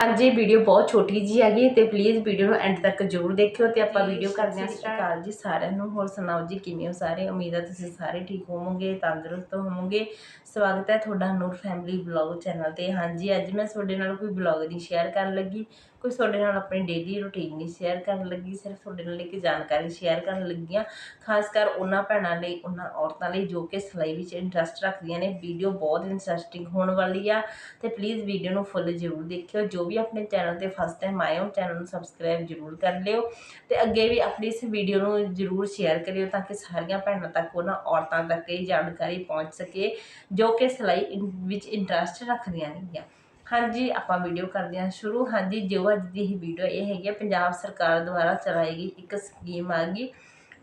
ਹਾਂਜੀ ਵੀਡੀਓ ਬਹੁਤ ਛੋਟੀ ਜੀ ਹੈਗੀ ਤੇ ਪਲੀਜ਼ ਵੀਡੀਓ ਨੂੰ ਐਂਡ ਤੱਕ ਜ਼ਰੂਰ ਦੇਖਿਓ ਤੇ ਆਪਾਂ ਵੀਡੀਓ ਕਰਦੇ ਹਾਂ। ਸਟਾਰਟ ਜੀ ਸਾਰਿਆਂ ਨੂੰ। ਹੋਰ ਸੁਣਾਓ ਜੀ ਕਿਵੇਂ ਹੋ ਸਾਰੇ? ਉਮੀਦ ਹੈ ਤੁਸੀਂ ਸਾਰੇ ਠੀਕ ਹੋਵੋਗੇ ਤੰਦਰੁਸਤ ਹੋਵੋਗੇ। ਸਵਾਗਤ ਹੈ ਤੁਹਾਡਾ ਨੂਰ ਫੈਮਿਲੀ ਵਲੌਗ ਚੈਨਲ ਤੇ। ਹਾਂਜੀ ਅੱਜ ਮੈਂ ਤੁਹਾਡੇ ਨਾਲ ਕੋਈ ਵਲੌਗ ਨਹੀਂ ਸ਼ੇਅਰ ਕਰਨ ਲੱਗੀ। ਕੋਈ ਤੁਹਾਡੇ ਨਾਲ ਆਪਣੀ ਡੇਲੀ ਰੁਟੀਨ ਨਹੀਂ ਸ਼ੇਅਰ ਕਰਨ ਲੱਗੀ, ਸਿਰਫ ਤੁਹਾਡੇ ਨਾਲ ਇੱਕ ਜਾਣਕਾਰੀ ਸ਼ੇਅਰ ਕਰਨ ਲੱਗੀ ਹਾਂ ਖਾਸ ਕਰ ਉਹਨਾਂ ਭੈਣਾਂ ਲਈ, ਉਹਨਾਂ ਔਰਤਾਂ ਲਈ ਜੋ ਕਿ ਸਿਲਾਈ ਵਿੱਚ ਇੰਟਰਸਟ ਰੱਖਦੀਆਂ ਨੇ। ਵੀਡੀਓ ਬਹੁਤ ਇੰਟਰਸਟਿੰਗ ਹੋਣ ਵਾਲੀ ਆ ਤੇ ਪਲੀਜ਼ ਵੀਡੀਓ ਨੂੰ ਫੁੱਲ ਜ਼ਰੂਰ ਦੇਖਿਓ। ਜੋ ਵੀ ਆਪਣੇ ਚੈਨਲ ਤੇ ਫਸਟ ਟਾਈਮ ਆਏ ਹੋ ਚੈਨਲ ਨੂੰ ਸਬਸਕ੍ਰਾਈਬ ਜ਼ਰੂਰ ਕਰ ਲਿਓ ਤੇ ਅੱਗੇ ਵੀ ਆਪਣੀ ਇਸ ਵੀਡੀਓ ਨੂੰ ਜ਼ਰੂਰ ਸ਼ੇਅਰ ਕਰਿਓ ਤਾਂ ਕਿ ਸਾਰੀਆਂ ਭੈਣਾਂ ਤੱਕ ਉਹਨਾਂ ਔਰਤਾਂ ਤੱਕ ਇਹ ਜਾਣਕਾਰੀ ਪਹੁੰਚ ਸਕੇ, ਜੋ ਕਿ ਸਿਲਾਈ ਵਿੱਚ ਇੰਟਰਸਟ ਰੱਖਦੀਆਂ ਨੇਗੀਆਂ। ਹਾਂਜੀ, ਆਪਾਂ ਵੀਡੀਓ ਕਰਦੇ ਹਾਂ ਸ਼ੁਰੂ। ਹਾਂਜੀ, ਜੋ ਅੱਜ ਦੀ ਇਹ ਵੀਡੀਓ ਇਹ ਹੈਗੀ ਆ, ਪੰਜਾਬ ਸਰਕਾਰ ਦੁਆਰਾ ਚਲਾਈ ਗਈ ਇੱਕ ਸਕੀਮ ਆ ਗਈ,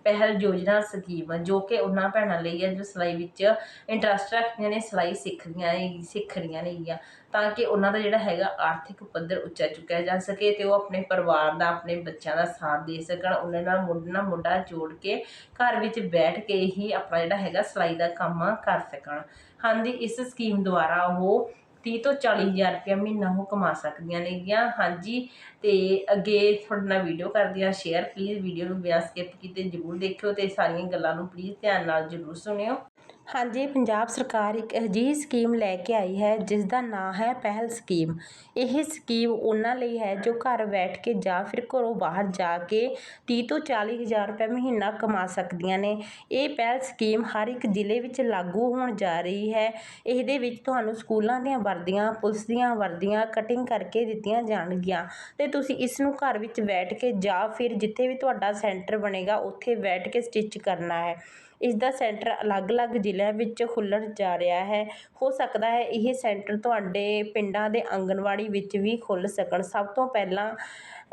ਪਹਿਲ ਯੋਜਨਾ ਸਕੀਮ, ਜੋ ਕਿ ਉਹਨਾਂ ਭੈਣਾਂ ਲਈ ਹੈ ਜੋ ਸਿਲਾਈ ਵਿੱਚ ਇੰਟਰਸਟ ਰੱਖਦੀਆਂ ਨੇ, ਸਿਲਾਈ ਸਿੱਖਦੀਆਂ ਨੇ, ਸਿੱਖ ਰਹੀਆਂ ਨੇਗੀਆਂ ਤਾਂ ਕਿ ਉਹਨਾਂ ਦਾ ਜਿਹੜਾ ਹੈਗਾ ਆਰਥਿਕ ਪੱਧਰ ਉੱਚਾ ਚੁੱਕਿਆ ਜਾ ਸਕੇ ਤੇ ਉਹ ਆਪਣੇ ਪਰਿਵਾਰ ਦਾ, ਆਪਣੇ ਬੱਚਿਆਂ ਦਾ ਸਾਥ ਦੇ ਸਕਣ। ਉਹਨਾਂ ਨਾਲ ਮੋਢੇ ਨਾਲ ਮੋਢਾ ਜੋੜ ਕੇ ਘਰ ਵਿੱਚ ਬੈਠ ਕੇ ਹੀ ਆਪਣਾ ਜਿਹੜਾ ਹੈਗਾ ਸਿਲਾਈ ਦਾ ਕੰਮ ਕਰ ਸਕਣ। ਹਾਂਜੀ, ਇਸ ਸਕੀਮ ਦੁਆਰਾ ਉਹ 30 ਤੋਂ 40 ਹਜ਼ਾਰ ਰੁਪਇਆ ਮਹੀਨਾ ਉਹ ਕਮਾ ਸਕਦੀਆਂ ਨੇਗੀਆਂ। ਹਾਂਜੀ ਤੇ ਅੱਗੇ ਤੁਹਾਡੇ ਨਾਲ ਵੀਡੀਓ ਕਰਦੀ ਹਾਂ। ਸ਼ੇਅਰ ਪਲੀਜ਼ ਵੀਡੀਓ ਨੂੰ ਬਿਨਾਂ ਸਕਿਪ ਕੀਤੇ ਜ਼ਰੂਰ ਦੇਖਿਓ ਤੇ ਸਾਰੀਆਂ ਗੱਲਾਂ ਨੂੰ ਪਲੀਜ਼ ਧਿਆਨ ਨਾਲ ਜ਼ਰੂਰ ਸੁਣਿਓ। ਹਾਂਜੀ, ਪੰਜਾਬ ਸਰਕਾਰ ਇੱਕ ਅਜਿਹੀ ਸਕੀਮ ਲੈ ਕੇ ਆਈ ਹੈ ਜਿਸ ਦਾ ਨਾਂ ਹੈ ਪਹਿਲ ਸਕੀਮ। ਇਹ ਸਕੀਮ ਉਹਨਾਂ ਲਈ ਹੈ ਜੋ ਘਰ ਬੈਠ ਕੇ ਜਾਂ ਫਿਰ ਘਰੋਂ ਬਾਹਰ ਜਾ ਕੇ ਤੀਹ ਤੋਂ 40 ਹਜ਼ਾਰ ਰੁਪਏ ਮਹੀਨਾ ਕਮਾ ਸਕਦੀਆਂ ਨੇ। ਇਹ ਪਹਿਲ ਸਕੀਮ ਹਰ ਇੱਕ ਜ਼ਿਲ੍ਹੇ ਵਿੱਚ ਲਾਗੂ ਹੋਣ ਜਾ ਰਹੀ ਹੈ। ਇਹਦੇ ਵਿੱਚ ਤੁਹਾਨੂੰ ਸਕੂਲਾਂ ਦੀਆਂ ਵਰਦੀਆਂ, ਪੁਲਿਸ ਦੀਆਂ ਵਰਦੀਆਂ ਕਟਿੰਗ ਕਰਕੇ ਦਿੱਤੀਆਂ ਜਾਣਗੀਆਂ ਅਤੇ ਤੁਸੀਂ ਇਸ ਨੂੰ ਘਰ ਵਿੱਚ ਬੈਠ ਕੇ ਜਾਂ ਫਿਰ ਜਿੱਥੇ ਵੀ ਤੁਹਾਡਾ ਸੈਂਟਰ ਬਣੇਗਾ, ਉੱਥੇ ਬੈਠ ਕੇ ਸਟਿਚ ਕਰਨਾ ਹੈ। ਇਸ ਦਾ ਸੈਂਟਰ ਅਲੱਗ-ਅਲੱਗ ਜ਼ਿਲ੍ਹਿਆਂ ਵਿੱਚ ਖੁੱਲ੍ਹਣ ਜਾ ਰਿਹਾ ਹੈ। ਹੋ ਸਕਦਾ ਹੈ ਇਹ ਸੈਂਟਰ ਤੁਹਾਡੇ ਪਿੰਡਾਂ ਦੇ ਆਂਗਣਵਾੜੀ ਵਿੱਚ ਵੀ ਖੁੱਲ੍ਹ ਸਕਣ। ਸਭ ਤੋਂ ਪਹਿਲਾਂ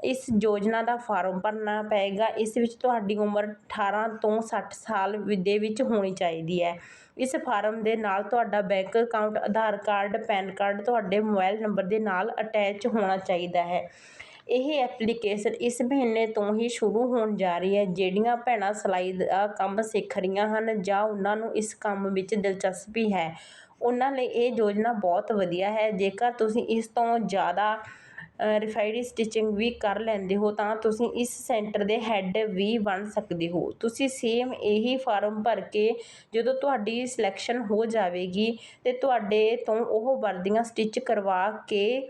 ਇਸ ਯੋਜਨਾ ਦਾ ਫਾਰਮ ਭਰਨਾ ਪਏਗਾ। ਇਸ ਵਿੱਚ ਤੁਹਾਡੀ ਉਮਰ 18 ਤੋਂ ਸੱਠ ਸਾਲ ਵਿ- ਦੇ ਵਿੱਚ ਹੋਣੀ ਚਾਹੀਦੀ ਹੈ। ਇਸ ਫਾਰਮ ਦੇ ਨਾਲ ਤੁਹਾਡਾ bank account, Aadhaar card, PAN card ਤੁਹਾਡੇ ਮੋਬਾਈਲ ਨੰਬਰ ਦੇ ਨਾਲ ਅਟੈਚ ਹੋਣਾ ਚਾਹੀਦਾ ਹੈ। ਇਹ ਐਪਲੀਕੇਸ਼ਨ ਇਸ ਮਹੀਨੇ ਤੋਂ ਹੀ ਸ਼ੁਰੂ ਹੋਣ ਜਾ ਰਹੀ ਹੈ, ਜਿਹੜੀਆਂ ਭੈਣਾਂ ਸਿਲਾਈ ਦਾ ਕੰਮ ਸਿੱਖ ਰਹੀਆਂ ਹਨ ਜਾਂ ਉਹਨਾਂ ਨੂੰ ਇਸ ਕੰਮ ਵਿੱਚ ਦਿਲਚਸਪੀ ਹੈ, ਉਹਨਾਂ ਲਈ ਇਹ ਯੋਜਨਾ ਬਹੁਤ ਵਧੀਆ ਹੈ। ਜੇਕਰ ਤੁਸੀਂ ਇਸ ਤੋਂ ਜ਼ਿਆਦਾ ਰਿਫਾਈਨਡ ਸਟਿਚਿੰਗ ਵੀ ਕਰ ਲੈਂਦੇ ਹੋ, ਤਾਂ ਤੁਸੀਂ ਇਸ ਸੈਂਟਰ ਦੇ ਹੈੱਡ ਵੀ ਬਣ ਸਕਦੇ ਹੋ। ਤੁਸੀਂ ਸੇਮ ਇਹੀ ਫਾਰਮ ਭਰ ਕੇ ਜਦੋਂ ਤੁਹਾਡੀ ਸਿਲੈਕਸ਼ਨ ਹੋ ਜਾਵੇਗੀ ਤੇ ਤੁਹਾਡੇ ਤੋਂ ਉਹ ਵਰਦੀਆਂ ਸਟਿਚ ਕਰਵਾ ਕੇ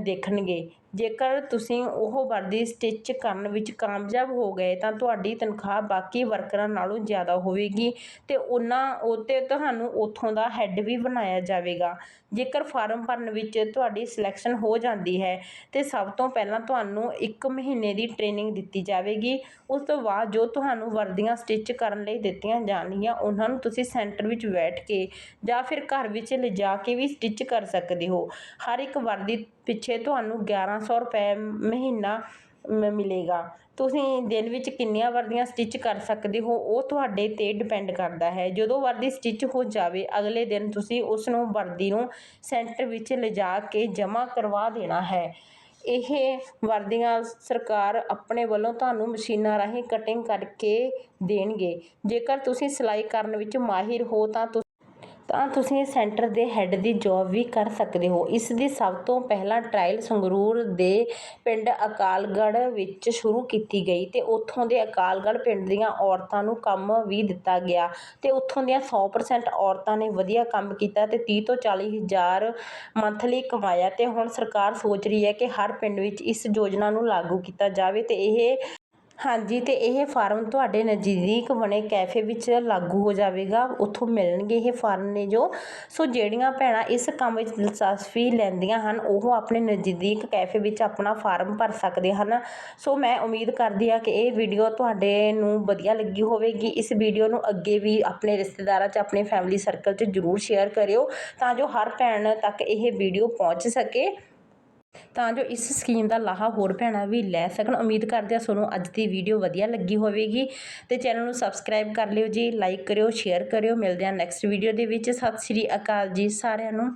ਦੇਖਣਗੇ। ਜੇਕਰ ਤੁਸੀਂ ਉਹ ਵਰਦੀ ਸਟਿਚ ਕਰਨ ਵਿੱਚ ਕਾਮਯਾਬ ਹੋ ਗਏ, ਤਾਂ ਤੁਹਾਡੀ ਤਨਖਾਹ ਬਾਕੀ ਵਰਕਰਾਂ ਨਾਲੋਂ ਜ਼ਿਆਦਾ ਹੋਵੇਗੀ ਅਤੇ ਉਹਨਾਂ ਉੱਤੇ ਤੁਹਾਨੂੰ ਉੱਥੋਂ ਦਾ ਹੈੱਡ ਵੀ ਬਣਾਇਆ ਜਾਵੇਗਾ। ਜੇਕਰ ਫਾਰਮ ਭਰਨ ਵਿੱਚ ਤੁਹਾਡੀ ਸਿਲੈਕਸ਼ਨ ਹੋ ਜਾਂਦੀ ਹੈ, ਤਾਂ ਸਭ ਤੋਂ ਪਹਿਲਾਂ ਤੁਹਾਨੂੰ ਇੱਕ ਮਹੀਨੇ ਦੀ ਟ੍ਰੇਨਿੰਗ ਦਿੱਤੀ ਜਾਵੇਗੀ। ਉਸ ਤੋਂ ਬਾਅਦ ਜੋ ਤੁਹਾਨੂੰ ਵਰਦੀਆਂ ਸਟਿਚ ਕਰਨ ਲਈ ਦਿੱਤੀਆਂ ਜਾਣਗੀਆਂ, ਉਹਨਾਂ ਨੂੰ ਤੁਸੀਂ ਸੈਂਟਰ ਵਿੱਚ ਬੈਠ ਕੇ ਜਾਂ ਫਿਰ ਘਰ ਵਿੱਚ ਲਿਜਾ ਕੇ ਵੀ ਸਟਿਚ ਕਰ ਸਕਦੇ ਹੋ। ਹਰ ਇੱਕ ਵਰਦੀ ਪਿੱਛੇ ਤੁਹਾਨੂੰ 1100 ਰੁਪਏ ਮਹੀਨਾ ਮਿਲੇਗਾ। ਤੁਸੀਂ ਦਿਨ ਵਿੱਚ ਕਿੰਨੀਆਂ ਵਰਦੀਆਂ ਸਟਿਚ ਕਰ ਸਕਦੇ ਹੋ, ਉਹ ਤੁਹਾਡੇ ਤੇ ਡਿਪੈਂਡ ਕਰਦਾ ਹੈ। ਜਦੋਂ ਵਰਦੀ ਸਟਿਚ ਹੋ ਜਾਵੇ, ਅਗਲੇ ਦਿਨ ਤੁਸੀਂ ਉਸ ਨੂੰ ਵਰਦੀ ਨੂੰ ਸੈਂਟਰ ਵਿੱਚ ਲਿਜਾ ਕੇ ਜਮ੍ਹਾਂ ਕਰਵਾ ਦੇਣਾ ਹੈ। ਇਹ ਵਰਦੀਆਂ ਸਰਕਾਰ ਆਪਣੇ ਵੱਲੋਂ ਤੁਹਾਨੂੰ ਮਸ਼ੀਨਾਂ ਰਾਹੀਂ ਕਟਿੰਗ ਕਰਕੇ ਦੇਣਗੇ। ਜੇਕਰ ਤੁਸੀਂ ਸਿਲਾਈ ਕਰਨ ਵਿੱਚ ਮਾਹਿਰ ਹੋ, ਤਾਂ ਤਾਂ ਤੁਸੀਂ ਇਸ ਸੈਂਟਰ ਦੇ ਹੈੱਡ ਦੀ ਜੌਬ ਵੀ ਕਰ ਸਕਦੇ ਹੋ। ਇਸ ਦੀ ਸਭ ਤੋਂ ਪਹਿਲਾਂ ਟਰਾਇਲ ਸੰਗਰੂਰ ਦੇ ਪਿੰਡ ਅਕਾਲਗੜ੍ਹ ਵਿੱਚ ਸ਼ੁਰੂ ਕੀਤੀ ਗਈ ਅਤੇ ਉੱਥੋਂ ਦੇ ਅਕਾਲਗੜ੍ਹ ਪਿੰਡ ਦੀਆਂ ਔਰਤਾਂ ਨੂੰ ਕੰਮ ਵੀ ਦਿੱਤਾ ਗਿਆ ਅਤੇ ਉੱਥੋਂ ਦੀਆਂ 100% ਔਰਤਾਂ ਨੇ ਵਧੀਆ ਕੰਮ ਕੀਤਾ ਅਤੇ ਤੀਹ ਤੋਂ 40 ਹਜ਼ਾਰ ਮੰਥਲੀ ਕਮਾਇਆ ਅਤੇ ਹੁਣ ਸਰਕਾਰ ਸੋਚ ਰਹੀ ਹੈ ਕਿ ਹਰ ਪਿੰਡ ਵਿੱਚ ਇਸ ਯੋਜਨਾ ਨੂੰ ਲਾਗੂ ਕੀਤਾ ਜਾਵੇ ਅਤੇ ਇਹ ਹਾਂਜੀ ਅਤੇ ਇਹ ਫਾਰਮ ਤੁਹਾਡੇ ਨਜ਼ਦੀਕ ਬਣੇ ਕੈਫੇ ਵਿੱਚ ਲਾਗੂ ਹੋ ਜਾਵੇਗਾ। ਉੱਥੋਂ ਮਿਲਣਗੇ ਇਹ ਫਾਰਮ ਨੇ ਜੋ। ਸੋ ਜਿਹੜੀਆਂ ਭੈਣਾਂ ਇਸ ਕੰਮ ਵਿੱਚ ਦਿਲਚਸਪੀ ਲੈਂਦੀਆਂ ਹਨ, ਉਹ ਆਪਣੇ ਨਜ਼ਦੀਕ ਕੈਫੇ ਵਿੱਚ ਆਪਣਾ ਫਾਰਮ ਭਰ ਸਕਦੇ ਹਨ। ਸੋ ਮੈਂ ਉਮੀਦ ਕਰਦੀ ਹਾਂ ਕਿ ਇਹ ਵੀਡੀਓ ਤੁਹਾਡੇ ਨੂੰ ਵਧੀਆ ਲੱਗੀ ਹੋਵੇਗੀ। ਇਸ ਵੀਡੀਓ ਨੂੰ ਅੱਗੇ ਵੀ ਆਪਣੇ ਰਿਸ਼ਤੇਦਾਰਾਂ 'ਚ, ਆਪਣੇ ਫੈਮਿਲੀ ਸਰਕਲ 'ਚ ਜ਼ਰੂਰ ਸ਼ੇਅਰ ਕਰਿਓ, ਤਾਂ ਜੋ ਹਰ ਭੈਣ ਤੱਕ ਇਹ ਵੀਡੀਓ ਪਹੁੰਚ ਸਕੇ। ਤਾਂ ਜੋ ਇਸ ਸਕੀਮ ਦਾ ਲਾਹਾ ਹੋਰ ਭੈਣਾਂ ਵੀ ਲੈ ਸਕਣ। ਉਮੀਦ ਕਰਦੇ ਹਾਂ ਤੁਹਾਨੂੰ ਅੱਜ ਦੀ ਵੀਡੀਓ ਵਧੀਆ ਲੱਗੀ ਹੋਵੇਗੀ। ਤੇ ਚੈਨਲ ਨੂੰ ਸਬਸਕ੍ਰਾਈਬ ਕਰ ਲਿਓ ਜੀ ਲਾਈਕ ਕਰਿਓ ਸ਼ੇਅਰ ਕਰਿਓ। ਮਿਲਦੇ ਹਾਂ ਨੈਕਸਟ ਵੀਡੀਓ ਦੇ ਵਿੱਚ। ਸਤਿ ਸ਼੍ਰੀ ਅਕਾਲ ਜੀ ਸਾਰਿਆਂ ਨੂੰ।